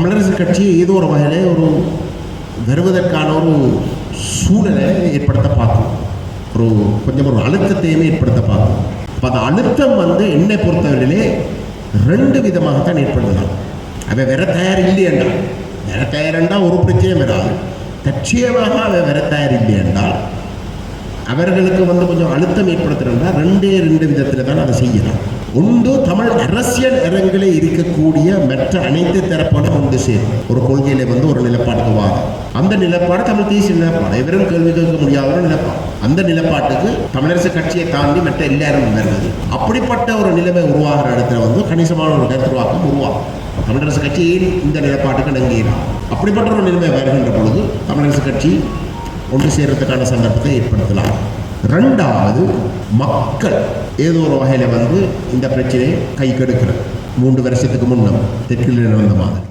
தமிழரசு கட்சியை ஏதோ ஒரு வகையில் ஒரு வருவதற்கான ஒரு சூழலை ஏற்படுத்த பார்க்கும். ஒரு கொஞ்சம் ஒரு அழுத்தத்தையுமே ஏற்படுத்த பார்க்கும். அப்போ அந்த அழுத்தம் வந்து என்னை பொறுத்தவரையிலே ரெண்டு விதமாகத்தான் ஏற்படுத்தலாம் அவன் வேற தயார் இல்லையென்றால் வேற தயாரென்றால் ஒரு பிரச்சனையும் வராது. தட்சியமாக அவன் வேற தயார் இல்லை என்றால் அவர்களுக்கு வந்து கொஞ்சம் அழுத்தம் ஏற்படுத்துறா ரெண்டே ரெண்டு விதத்தில் தான் அதை செய்யலாம் உண்டு தமிழ் அரசியல் அரங்கில் இருக்கக்கூடிய மற்ற அனைத்து தரப்பான வந்து சேரும். ஒரு கொள்கையில வந்து ஒரு நிலப்பாட்டுக்கு வாதம் அந்த நிலப்பாடு தமிழ் தேசிய நிலப்பாடு. எவரும் கேள்வி கேட்க முடியாத ஒரு நிலப்பாடு. அந்த நிலப்பாட்டுக்கு தமிழரசு கட்சியை தாண்டி மற்ற எல்லாரும் வருது அப்படிப்பட்ட ஒரு நிலைமை உருவாகிற இடத்துல வந்து கணிசமான ஒரு கருத்துருவாக்கம் உருவாகும். தமிழரசு கட்சி இந்த நிலப்பாட்டுக்கு நங்கிடும் அப்படிப்பட்ட ஒரு நிலைமை வருகின்ற பொழுது தமிழரசு கட்சி ஒன்று சேர்றதுக்கான சந்தர்ப்பத்தை ஏற்படுத்தலாம். ரெண்டாவது மக்கள் ஏதோ ஒரு வகையில் வந்து இந்த பிரச்சனையை கை கெடுக்கிறது. மூன்று வருஷத்துக்கு முன்னம் தெற்கில் நடந்த மாதிரி.